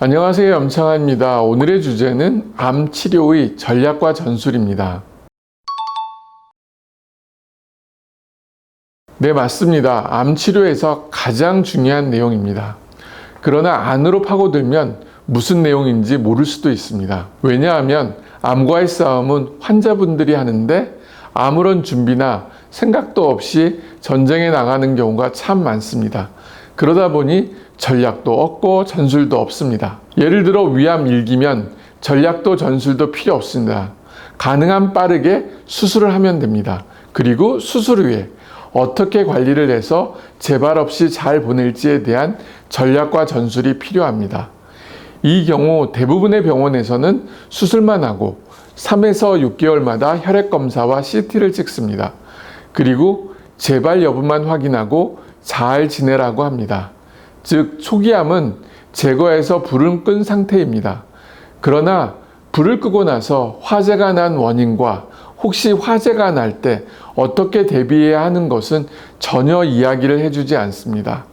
안녕하세요. 염창아입니다. 오늘의 주제는 암 치료의 전략과 전술입니다. 네, 맞습니다. 암 치료에서 가장 중요한 내용입니다. 그러나 안으로 파고들면 무슨 내용인지 모를 수도 있습니다. 왜냐하면 암과의 싸움은 환자분들이 하는데 아무런 준비나 생각도 없이 전쟁에 나가는 경우가 참 많습니다. 그러다 보니 전략도 없고 전술도 없습니다. 예를 들어 위암 일기면 전략도 전술도 필요 없습니다. 가능한 빠르게 수술을 하면 됩니다. 그리고 수술 후에 어떻게 관리를 해서 재발 없이 잘 보낼지에 대한 전략과 전술이 필요합니다. 이 경우 대부분의 병원에서는 수술만 하고 3에서 6개월마다 혈액 검사와 CT를 찍습니다. 그리고 재발 여부만 확인하고 잘 지내라고 합니다. 즉, 초기암은 제거해서 불은 끈 상태입니다. 그러나 불을 끄고 나서 화재가 난 원인과 혹시 화재가 날 때 어떻게 대비해야 하는 것은 전혀 이야기를 해주지 않습니다.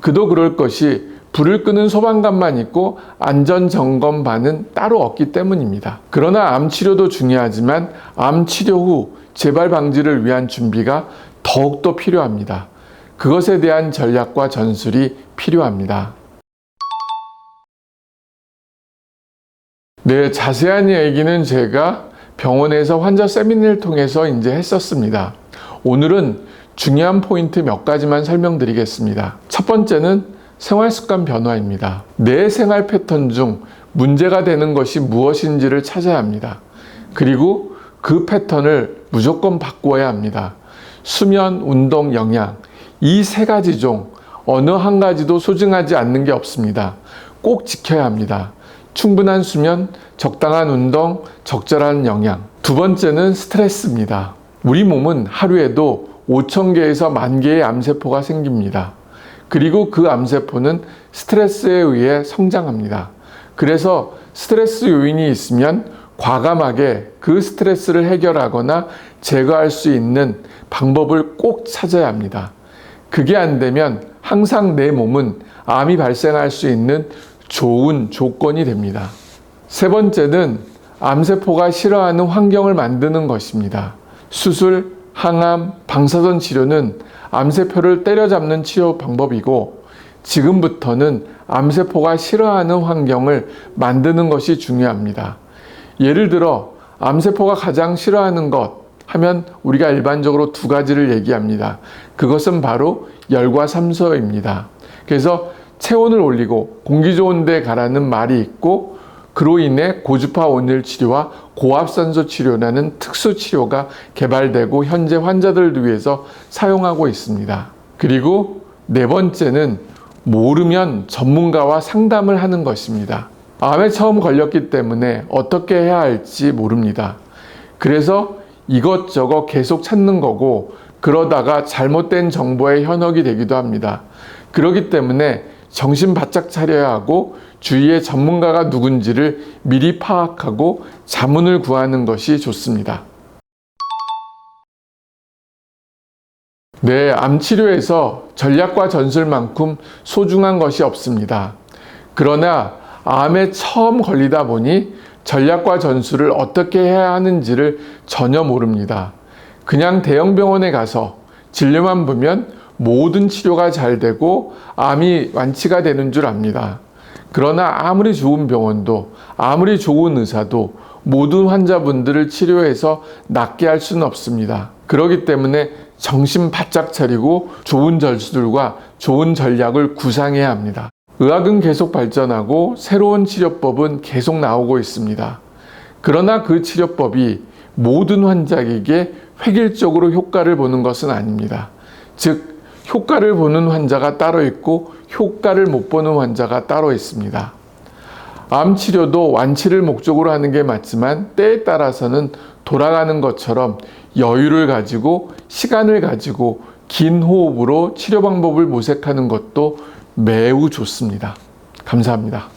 그도 그럴 것이 불을 끄는 소방관만 있고 안전 점검반은 따로 없기 때문입니다. 그러나 암 치료도 중요하지만 암 치료 후 재발 방지를 위한 준비가 더욱더 필요합니다. 그것에 대한 전략과 전술이 필요합니다. 네, 자세한 얘기는 제가 병원에서 환자 세미나를 통해서 이제 했었습니다. 오늘은 중요한 포인트 몇 가지만 설명드리겠습니다. 첫 번째는 생활 습관 변화입니다. 내 생활 패턴 중 문제가 되는 것이 무엇인지를 찾아야 합니다. 그리고 그 패턴을 무조건 바꾸어야 합니다. 수면, 운동, 영양. 이 세 가지 중 어느 한 가지도 소중하지 않는 게 없습니다. 꼭 지켜야 합니다. 충분한 수면, 적당한 운동, 적절한 영양. 두 번째는 스트레스입니다. 우리 몸은 하루에도 5천 개에서 만 개의 암세포가 생깁니다. 그리고 그 암세포는 스트레스에 의해 성장합니다. 그래서 스트레스 요인이 있으면 과감하게 그 스트레스를 해결하거나 제거할 수 있는 방법을 꼭 찾아야 합니다. 그게 안 되면 항상 내 몸은 암이 발생할 수 있는 좋은 조건이 됩니다. 세 번째는 암세포가 싫어하는 환경을 만드는 것입니다. 수술, 항암, 방사선 치료는 암세포를 때려잡는 치료 방법이고 지금부터는 암세포가 싫어하는 환경을 만드는 것이 중요합니다. 예를 들어 암세포가 가장 싫어하는 것 하면 우리가 일반적으로 두 가지를 얘기합니다. 그것은 바로 열과 산소입니다. 그래서 체온을 올리고 공기 좋은 데 가라는 말이 있고 그로 인해 고주파 온열 치료와 고압산소 치료라는 특수 치료가 개발되고 현재 환자들을 위해서 사용하고 있습니다. 그리고 네 번째는 모르면 전문가와 상담을 하는 것입니다. 암에 처음 걸렸기 때문에 어떻게 해야 할지 모릅니다. 그래서 이것저것 계속 찾는 거고 그러다가 잘못된 정보의 현혹이 되기도 합니다. 그렇기 때문에 정신 바짝 차려야 하고 주위에 전문가가 누군지를 미리 파악하고 자문을 구하는 것이 좋습니다. 네, 암 치료에서 전략과 전술만큼 소중한 것이 없습니다. 그러나 암에 처음 걸리다 보니 전략과 전술을 어떻게 해야 하는지를 전혀 모릅니다. 그냥 대형 병원에 가서 진료만 보면 모든 치료가 잘 되고 암이 완치가 되는 줄 압니다. 그러나 아무리 좋은 병원도 아무리 좋은 의사도 모든 환자분들을 치료해서 낫게 할 수는 없습니다. 그렇기 때문에 정신 바짝 차리고 좋은 전술과 좋은 전략을 구상해야 합니다. 의학은 계속 발전하고 새로운 치료법은 계속 나오고 있습니다. 그러나 그 치료법이 모든 환자에게 획일적으로 효과를 보는 것은 아닙니다. 즉, 효과를 보는 환자가 따로 있고 효과를 못 보는 환자가 따로 있습니다. 암 치료도 완치를 목적으로 하는 게 맞지만 때에 따라서는 돌아가는 것처럼 여유를 가지고 시간을 가지고 긴 호흡으로 치료 방법을 모색하는 것도 매우 좋습니다. 감사합니다.